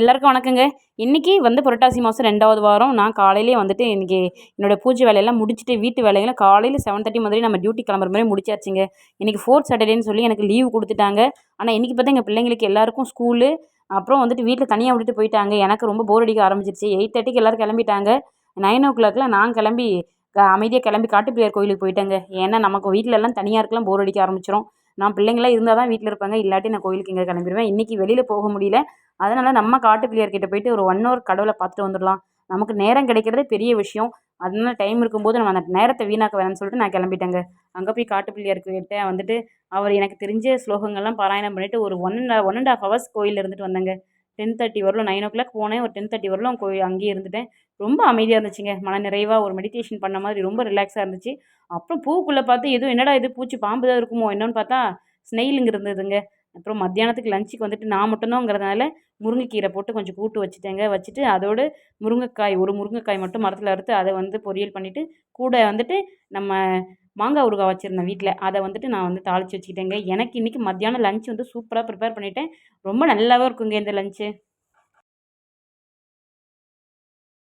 எல்லாருக்கும் வணக்கங்க. இன்றைக்கி வந்து புரட்டாசி மாதம் ரெண்டாவது வாரம். நான் காலையிலே வந்துட்டு இன்றைக்கி என்னோடய பூஜை வேலையெல்லாம் முடிச்சுட்டு வீட்டு வேலைகளை காலையில் செவன் தேர்ட்டி மாதிரி நம்ம டியூட்டி கிளம்புற மாதிரி முடிச்சாச்சுங்க. இன்றைக்கி ஃபோர்த் சாட்டர்டேன்னு சொல்லி எனக்கு லீவு கொடுத்துட்டாங்க. ஆனால் இன்றைக்கி பார்த்தா எங்கள் பிள்ளைங்களுக்கு எல்லாருக்கும் ஸ்கூலு அப்புறம் வந்துட்டு வீட்டில் தனியாக விட்டுட்டு போயிட்டாங்க. எனக்கு ரொம்ப போர் அடிக்க ஆரம்பிச்சிருச்சு. எயிட் தேர்ட்டிக்கு எல்லோரும் கிளம்பிட்டாங்க. நைன் ஓ கிளாக்கில் நான் கிளம்பி அமைதியாக கிளம்பி காட்டுப்பிள்ளையார் கோயிலுக்கு போயிட்டேங்க. ஏன்னா நமக்கு வீட்டில் எல்லாம் தனியாக இருக்கலாம் போர் அடிக்க ஆரம்பிச்சிடும் நான் பிள்ளைங்களாம் இருந்தால் தான் வீட்டில் இருப்பாங்க. இல்லாட்டி நான் கோயிலுக்கு இங்கே கிளம்பிடுவேன் இன்றைக்கி வெளியில் போக முடியல. அதனால் நம்ம காட்டு பிள்ளையார்கிட்ட போயிட்டு ஒரு ஒன் ஹவர் கடவுளை பார்த்துட்டு வந்துடலாம். நமக்கு நேரம் கிடைக்கிறதே பெரிய விஷயம். அதனால டைம் இருக்கும்போது நம்ம அந்த நேரத்தை வீணாக்க வேணாம்னு சொல்லிட்டு நான் கிளம்பிட்டேங்க. அங்கே போய் காட்டு பிள்ளையார்கிட்ட வந்துட்டு அவர் எனக்கு தெரிஞ்ச ஸ்லோகங்கள்லாம் பாராயணம் பண்ணிவிட்டு ஒரு one one and half hours கோயிலில் இருந்துட்டு வந்தேங்க. டென் தேர்ட்டி வரலும் நைன் ஓ கிளாக் போனேன். ஒரு டென் தேர்ட்டி வரலும் கோயில் அங்கேயே இருந்துட்டேன். ரொம்ப அமைதியாக இருந்துச்சுங்க. மன நிறைவாக ஒரு மெடிடேஷன் பண்ண மாதிரி ரொம்ப ரிலாக்ஸாக இருந்துச்சு. அப்புறம் பூக்குள்ளே பார்த்து எதுவும் என்னடா இது? பூச்சி பாம்பு தான் இருக்குமோ என்னன்னு பார்த்தா ஸ்னெயிலுங்க இருந்ததுங்க. அப்புறம் மத்தியானத்துக்கு லஞ்சுக்கு வந்துட்டு நான் மட்டும்தாங்கிறதுனால முருங்கைக்கீரை போட்டு கொஞ்சம் கூட்டு வச்சுட்டேங்க. வச்சுட்டு அதோடு முருங்கைக்காய் ஒரு முருங்கைக்காய் மட்டும் மரத்தில் அறுத்து அதை வந்து பொரியல் பண்ணிவிட்டு கூட வந்துட்டு நம்ம மாங்காய் ஊறுகாய் வச்சுருந்தேன் வீட்டில் அதை வந்துட்டு நான் வந்து தாளித்து வச்சுக்கிட்டேங்க. எனக்கு இன்றைக்கி மத்தியானம் லஞ்ச் வந்து சூப்பராக ப்ரிப்பேர் பண்ணிவிட்டேன் ரொம்ப நல்லாவும் இருக்குங்க இந்த லஞ்சு